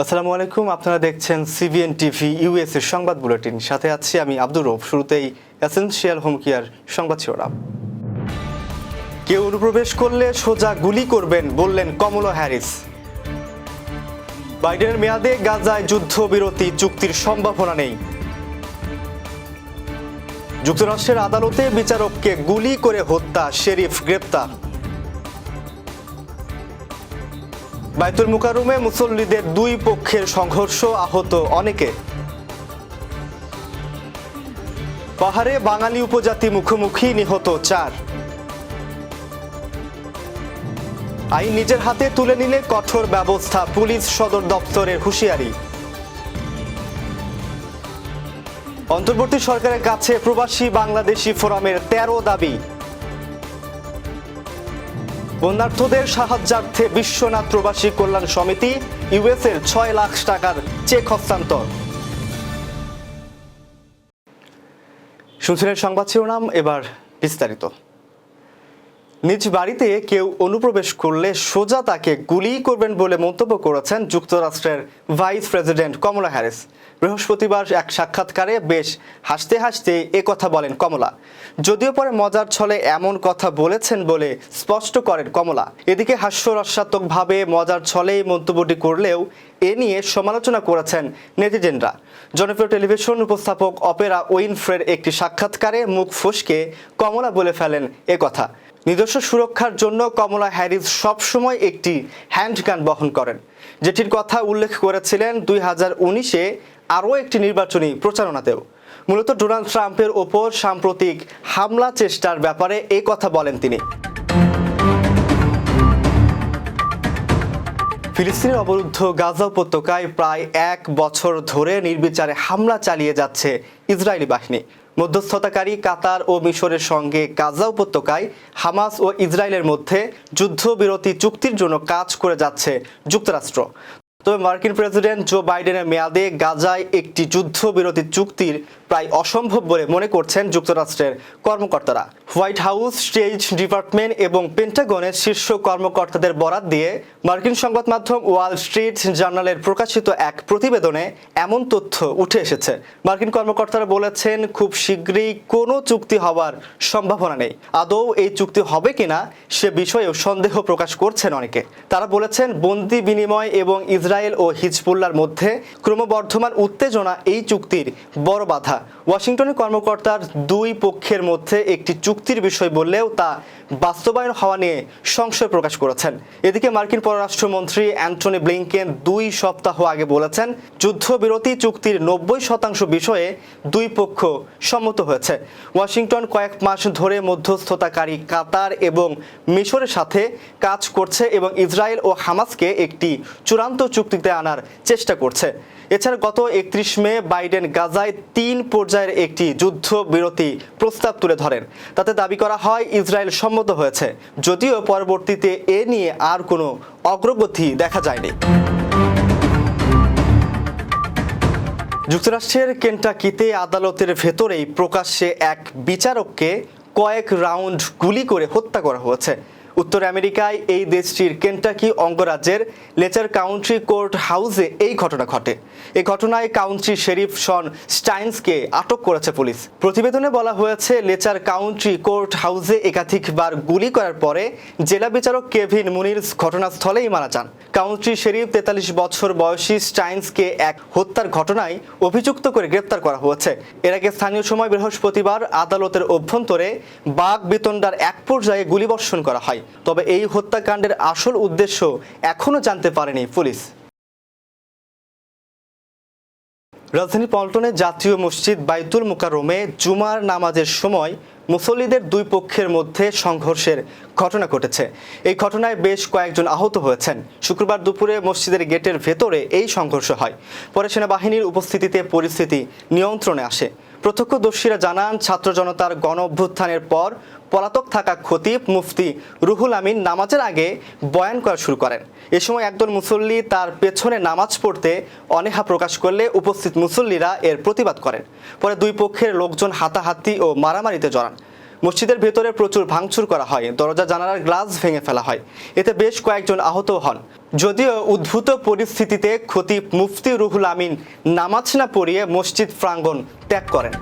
আসসালামু আলাইকুম, আপনারা দেখছেন সিবিএন টিভি ইউএস এর সংবাদ বুলেটিন। সাথে আছি আমি আব্দুর রৌফ শুরুতেই এসেনশিয়াল হোম কেয়ার সংবাদ শিরোনাম। কেউ অনুপ্রবেশ করলে সোজা গুলি করবেন, বললেন কমলা হ্যারিস। বাইডেনের মেয়াদে গাজায় যুদ্ধবিরতি চুক্তির সম্ভাবনা নেই। যুক্তরাষ্ট্রের আদালতে বিচারককে গুলি করে হত্যা, শেরিফ গ্রেপ্তার। বাইতুল মুকারুমে মুসল্লিদের দুই পক্ষের সংঘর্ষ আহত অনেকে। পাহাড়ে বাঙালি উপজাতি মুখোমুখি নিহত চার। আইন নিজের হাতে তুলে নিলে কঠোর ব্যবস্থা পুলিশ সদর দপ্তরের হুঁশিয়ারি। অন্তর্বর্তী সরকারের কাছে প্রবাসী বাংলাদেশি ফোরামের তেরো দাবি। বন্যার্থদের সাহায্যার্থে বিশ্বনাথ প্রবাসী কল্যাণ সমিতি ইউএস এর ছয় লাখ টাকার চেক হস্তান্তর। শুনছিলেন সংবাদ শিরোনাম, এবার বিস্তারিত। নিজ বাড়িতে কেউ অনুপ্রবেশ করলে সোজা তাকে গুলি করবেন বলে মন্তব্য করেছেন যুক্তরাষ্ট্রের ভাইস প্রেসিডেন্ট কমলা হ্যারিস। বৃহস্পতিবার এক সাক্ষাৎকারে বেশ হাসতে হাসতে এ কথা বলেন কমলা। যদিও পরে মজার ছলে এমন কথা বলেছেন বলে স্পষ্ট করেন কমলা। এদিকে হাস্যরসাত্মকভাবে মজার ছলে মন্তব্যটি করলেও এ নিয়ে সমালোচনা করেছেন নেটিজেনরা। জনপ্রিয় টেলিভিশন উপস্থাপক অপেরা উইনফ্রের একটি সাক্ষাৎকারে মুখ ফসকে কমলা বলে ফেলেন এ কথা। নিজস্ব সুরক্ষার জন্য কমলা হ্যারিস সবসময় একটি হ্যান্ডগান বহন করেন। যেটির কথা উল্লেখ করেছিলেন দুই হাজার উনিশে আরও একটি নির্বাচনী প্রচারণাতেও। মূলত ডোনাল্ড ট্রাম্পের ওপর সাম্প্রতিক হামলা চেষ্টার ব্যাপারে এই কথা বলেন তিনি। ফিলিস্তিনের অবরুদ্ধ গাজা উপত্যকায় প্রায় এক বছর ধরে নির্বিচারে হামলা চালিয়ে যাচ্ছে ইসরায়েলি বাহিনী। মধ্যস্থতাকারী কাতার ও মিশরের সঙ্গে গাজা উপত্যকায় হামাস ও ইসরায়েলের মধ্যে যুদ্ধবিরতি চুক্তির জন্য কাজ করে যাচ্ছে যুক্তরাষ্ট্র। তবে মার্কিন প্রেসিডেন্ট জো বাইডেনের মেয়াদে গাজায় একটি যুদ্ধবিরতি চুক্তির প্রায় অসম্ভব বলে মনে করছেন যুক্তরাষ্ট্রের কর্মকর্তারা। হোয়াইট হাউস স্টেজ ডিপার্টমেন্ট এবং পেন্টাগনের শীর্ষ কর্মকর্তাদের বরাত দিয়ে মার্কিন সংবাদ মাধ্যম ওয়াল স্ট্রিট জার্নালের প্রকাশিত এক প্রতিবেদনে এমন তথ্য উঠে এসেছে। মার্কিন কর্মকর্তারা বলেছেন, খুব শীঘ্রই কোনো চুক্তি হওয়ার সম্ভাবনা নেই। আদৌ এই চুক্তি হবে কিনা সে বিষয়েও সন্দেহ প্রকাশ করছেন অনেকে। তারা বলেছেন, বন্দি বিনিময় এবং ইসরায়েল ও হিজবুল্লার মধ্যে ক্রমবর্ধমান উত্তেজনা এই চুক্তির বড় বাধা। ওয়াশিংটনের কর্মকর্তার দুই পক্ষের মধ্যে একটি চুক্তির বিষয় বললেও তা বাস্তবায়ন হওয়া নিয়ে সংশয় প্রকাশ করেছেন। এদিকে মার্কিন পররাষ্ট্রমন্ত্রী অ্যান্টনি ব্লিংকেন দুই সপ্তাহ আগে বলেছেন, যুদ্ধবিরতি চুক্তির নব্বই শতাংশ বিষয়ে দুই পক্ষ সম্মত হয়েছে। ওয়াশিংটন কয়েক মাস ধরে মধ্যস্থতাকারী কাতার এবং মিশরের সাথে কাজ করছে এবং ইসরায়েল ও হামাসকে একটি চূড়ান্ত চুক্তিতে আনার চেষ্টা করছে। এছাড়া গত একত্রিশ মে বাইডেন গাজায় তিন পর্যায়ের একটি যুদ্ধ বিরতি প্রস্তাব তুলে ধরেন। তাতে দাবি করা হয়, ইসরায়েল সম্মত হয়েছে। যদিও পরবর্তীতে এ নিয়ে আর কোনো অগ্রগতি দেখা যায়নি। যুক্তরাষ্ট্রের কেন্টাকিতে আদালতের ভেতরেই প্রকাশ্যে এক বিচারককে কয়েক রাউন্ড গুলি করে হত্যা করা হয়েছে। উত্তর আমেরিকায় এই দেশটির কেন্টাকি অঙ্গরাজ্যের লেচার কাউন্ট্রি কোর্ট হাউসে এই ঘটনা ঘটে। এই ঘটনায় কাউন্ট্রি শেরিফ শন স্টাইন্সকে আটক করেছে পুলিশ। প্রতিবেদনে বলা হয়েছে, লেচার কাউন্ট্রি কোর্ট হাউসে একাধিকবার গুলি করার পরে জেলা বিচারক কেভিন মুনিরস ঘটনাস্থলেই মারা যান। কাউন্ট্রি শেরিফ তেতাল্লিশ বছর বয়সী স্টাইন্সকে এক হত্যার ঘটনায় অভিযুক্ত করে গ্রেপ্তার করা হয়েছে। এর আগে স্থানীয় সময় বৃহস্পতিবার আদালতের অভ্যন্তরে বাঘ বিতণ্ডার এক পর্যায়ে গুলিবর্ষণ করা হয়। তবে এই হত্যাকাণ্ডের আসল উদ্দেশ্য এখনও জানতে পারেনি পুলিশ। রাজধানী পল্টনে জাতীয় মসজিদ বাইতুল মুকাররমে জুমার নামাজের সময় মুসল্লিদের দুই পক্ষের মধ্যে সংঘর্ষের ঘটনা ঘটেছে। এই ঘটনায় বেশ কয়েকজন আহত হয়েছেন। শুক্রবার দুপুরে মসজিদের গেটের ভেতরে এই সংঘর্ষ হয়। পরে সেনাবাহিনীর উপস্থিতিতে পরিস্থিতি নিয়ন্ত্রণে আসে। প্রত্যক্ষদর্শীরা জানান, ছাত্র জনতার গণ অভ্যুত্থানের পর পলাতক থাকা খতিব মুফতি রুহুল আমিন নামাজের আগে বয়ান করা শুরু করেন। এ সময় একদল মুসল্লি তার পেছনে নামাজ পড়তে অনেহা প্রকাশ করলে উপস্থিত মুসল্লিরা এর প্রতিবাদ করেন। পরে দুই পক্ষের লোকজন হাতাহাতি ও মারামারিতে জড়ান। মসজিদের ভেতরে প্রচুর ভাঙচুর করা হয়। দরজা, জানালার গ্লাস ভেঙে ফেলা হয়। এতে বেশ কয়েকজন আহত হন। যদিও উদ্ভূত পরিস্থিতিতে খতিব মুফতি রুহুল আমিন নামাজ না পড়িয়ে মসজিদ প্রাঙ্গণ ত্যাগ করেন।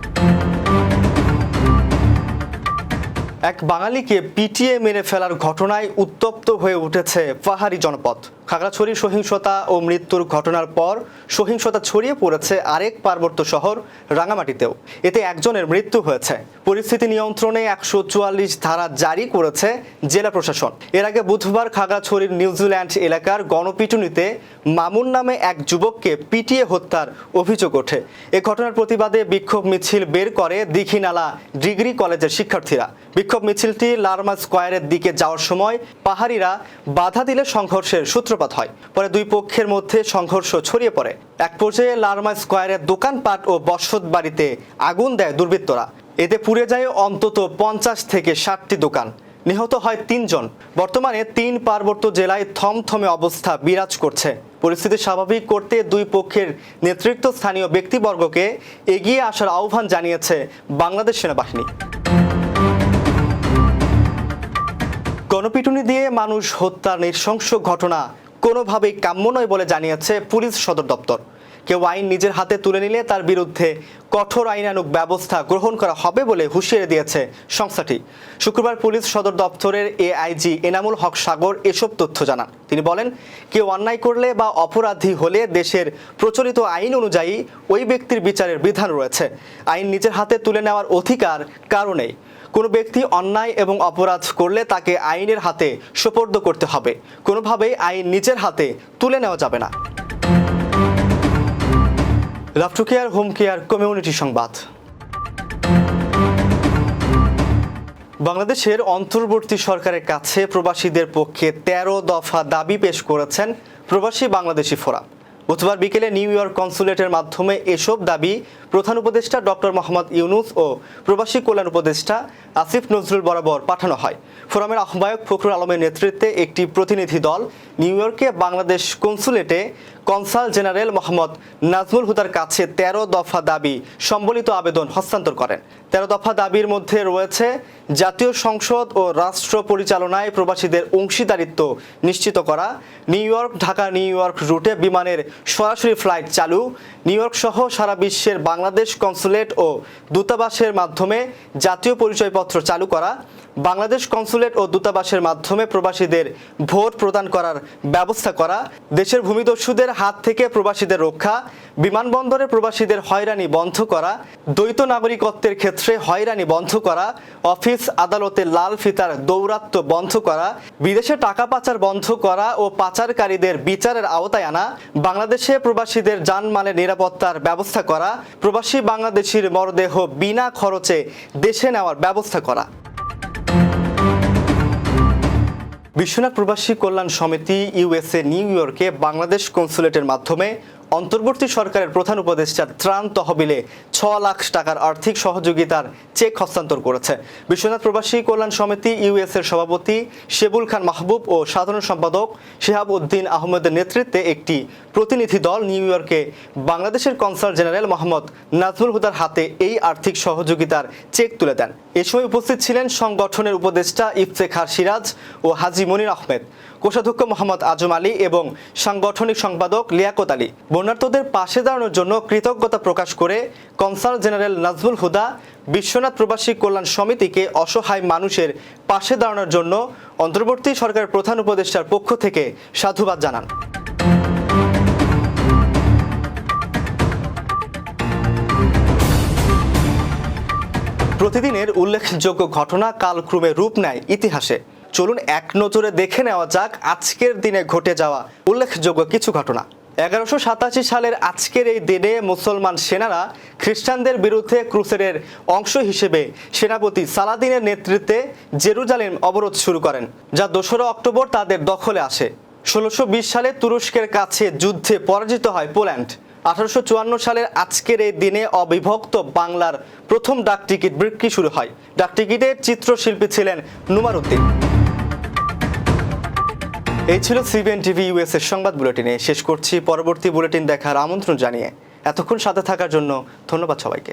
এক বাঙালিকে পিটিয়ে মেরে ফেলার ঘটনায় উত্তপ্ত হয়ে উঠেছে পাহাড়ি জনপদ। খাগড়াছড়ি সহিংসতা ও মৃত্যুর ঘটনার পর সহিংসতা ছড়িয়ে পড়েছে আরেক পার্বত্য শহর রাঙামাটিতেও। এতে একজনের মৃত্যু হয়েছে। পরিস্থিতি নিয়ন্ত্রণে একশো চুয়াল্লিশ ধারা জারি করেছে জেলা প্রশাসন। এর আগে বুধবার খাগড়াছড়ির নিউজিল্যান্ড এলাকার গণপিটুনিতে মামুন নামে এক যুবককে পিটিয়ে হত্যার অভিযোগ ওঠে। এ ঘটনার প্রতিবাদে বিক্ষোভ মিছিল বের করে দীঘিনালা ডিগ্রি কলেজের শিক্ষার্থীরা। বিক্ষোভ মিছিলটি লারমা স্কোয়ারের দিকে যাওয়ার সময় পাহাড়িরা বাধা দিলে সংঘর্ষের সূত্রপাত হয়। পরে দুই পক্ষের মধ্যে সংঘর্ষ ছড়িয়ে পড়ে। এক পর্যায়ে লারমা স্কোয়ারের দোকানপাট ও বসত বাড়িতে আগুন দেয় দুর্বৃত্তরা। এতে পুড়ে যায় অন্তত পঞ্চাশ থেকে ষাটটি দোকান। নিহত হয় তিনজন। বর্তমানে তিন পার্বত্য জেলায় থমথমে অবস্থা বিরাজ করছে। পরিস্থিতি স্বাভাবিক করতে দুই পক্ষের নেতৃত্ব স্থানীয় ব্যক্তিবর্গকে এগিয়ে আসার আহ্বান জানিয়েছে বাংলাদেশ সেনাবাহিনী। গণপিটুনি দিয়ে মানুষ হত্যার নৃশংস ঘটনা কোনোভাবেই কাম্য নয় বলে জানিয়েছে পুলিশ সদর দপ্তর। কেউ আইন নিজের হাতে তুলে নিলে তার বিরুদ্ধে কঠোর আইনানুগ ব্যবস্থা গ্রহণ করা হবে বলে হুঁশিয়ারি দিয়েছে সংস্থাটি। শুক্রবার পুলিশ সদর দপ্তরের এআইজি এনামুল হক সাগর এসব তথ্য জানান। তিনি বলেন, কেউ অন্যায় করলে বা অপরাধী হলে দেশের প্রচলিত আইন অনুযায়ী ওই ব্যক্তির বিচারের বিধান রয়েছে। আইন নিজের হাতে তুলে নেওয়ার অধিকার কারণেই কোনো ব্যক্তি অন্যায় এবং অপরাধ করলে তাকে আইনের হাতে সোপর্দ করতে হবে। কোনোভাবেই আইন নিজের হাতে তুলে নেওয়া যাবে না। লাফটু কেয়ার হোম কেয়ার কমিউনিটি সংবাদ। বাংলাদেশের অন্তর্বর্তী সরকারের কাছে প্রবাসীদের পক্ষে ১৩ দফা দাবি পেশ করেছেন প্রবাসী বাংলাদেশি ফোরাম। বুধবার বিকেলে নিউ ইয়র্ক কনসুলেটের মাধ্যমে এসব দাবি প্রধান উপদেষ্টা ডক্টর মোহাম্মদ ইউনুস ও প্রবাসী কল্যাণ উপদেষ্টা আসিফ নজরুল বরাবর পাঠানো হয়। ফোরামের আহ্বায়ক ফখরুল আলমের নেতৃত্বে একটি প্রতিনিধি দল নিউ ইয়র্কে বাংলাদেশ কনসুলেটে কনসাল জেনারেল মোহাম্মদ নাজমুল হুদার কাছে ১৩ দফা দাবি সম্বলিত আবেদন হস্তান্তর করেন। তেরো দফা দাবির মধ্যে রয়েছে জাতীয় সংসদ ও রাষ্ট্র পরিচালনায় প্রবাসীদের অংশীদারিত্ব নিশ্চিত করা, New York, Dhaka New York রুটে বিমানের সরাসরি ফ্লাইট চালু। নিউ ইয়র্ক সহ সারা বিশ্বের বাংলাদেশ কনসুলেট ও দূতাবাসের মাধ্যমে জাতীয় পরিচয়পত্র চালু করা, বাংলাদেশ কনসুলেট ও দূতাবাসের মাধ্যমে প্রবাসীদের ভোট প্রদান করার ব্যবস্থা করা, দেশের ভূমিদস্যুদের হাত থেকে প্রবাসীদের রক্ষা বিমানবন্দরে প্রবাসীদের হয়রানি বন্ধ করা, দ্বৈত নাগরিকত্বের ক্ষেত্রে হয়রানি বন্ধ করা, অফিস আদালতে লাল ফিতার দৌরাত্ম্য বন্ধ করা, বিদেশে টাকা পাচার বন্ধ করা ও পাচারকারীদের বিচারের আওতায় আনা, বাংলাদেশে প্রবাসীদের যানমালের নিরাপত্তার ব্যবস্থা করা, প্রবাসী বাংলাদেশির মরদেহ বিনা খরচে দেশে নেওয়ার ব্যবস্থা করা। বিশ্বনাথ প্রবাসী কল্যাণ সমিতি, ইউএসএ, নিউ ইয়র্কে বাংলাদেশ কনসুলেটের মাধ্যমে অন্তর্বর্তী সরকারের প্রধান উপদেষ্টা ত্রাণ তহবিলে ছ লাখ টাকার আর্থিক সহযোগিতার চেক হস্তান্তর করেছে। বিশ্বনাথ প্রবাসী কল্যাণ সমিতি ইউএস এর সভাপতি শেবুল খান মাহবুব ও সাধারণ সম্পাদক শিহাব উদ্দিন আহমেদের নেতৃত্বে একটি প্রতিনিধি দল নিউ ইয়র্কে বাংলাদেশের কনসাল জেনারেল মোহাম্মদ নাজমুল হুদার হাতে এই আর্থিক সহযোগিতার চেক তুলে দেন। এ সময় উপস্থিত ছিলেন সংগঠনের উপদেষ্টা ইফতেখার সিরাজ ও হাজি মনির আহমেদ, কোষাধ্যক্ষ মোহাম্মদ আজম আলী এবং সাংগঠনিক সম্পাদক লিয়াকত আলী। বন্যার্থদের পাশে দাঁড়ানোর জন্য কৃতজ্ঞতা প্রকাশ করে কনসাল জেনারেল নাজমুল হুদা বিশ্বনাথ প্রবাসী কল্যাণ সমিতিকে অসহায় মানুষের পাশে দাঁড়ানোর জন্য অন্তর্বর্তী সরকারের প্রধান উপদেষ্টার পক্ষ থেকে সাধুবাদ জানান। প্রতিদিনের উল্লেখযোগ্য ঘটনা কালক্রমে রূপ নেয় ইতিহাসে। চলুন এক নজরে দেখে নেওয়া যাক আজকের দিনে ঘটে যাওয়া উল্লেখযোগ্য কিছু ঘটনা। এগারোশো সাতাশি সালের আজকের এই দিনে মুসলমান সেনারা খ্রিস্টানদের বিরুদ্ধে ক্রুসেডের অংশ হিসেবে সেনাপতি সালাদিনের নেতৃত্বে জেরুজালেম অবরোধ শুরু করেন, যা দোসরা অক্টোবর তাদের দখলে আসে। ষোলোশো সালে তুরস্কের কাছে যুদ্ধে পরাজিত হয় পোল্যান্ড। আঠারোশো চুয়ান্ন সালের আজকের এই দিনে অবিভক্ত বাংলার প্রথম ডাকটিকিট বিক্রি শুরু হয়। ডাকটিকিটের চিত্রশিল্পী ছিলেন নুমার উদ্দিন এই ছিল সিবিএন টিভি ইউএস এর সংবাদ বুলেটিনে। শেষ করছি পরবর্তী বুলেটিন দেখার আমন্ত্রণ জানিয়ে। এতক্ষণ সাথে থাকার জন্য ধন্যবাদ সবাইকে।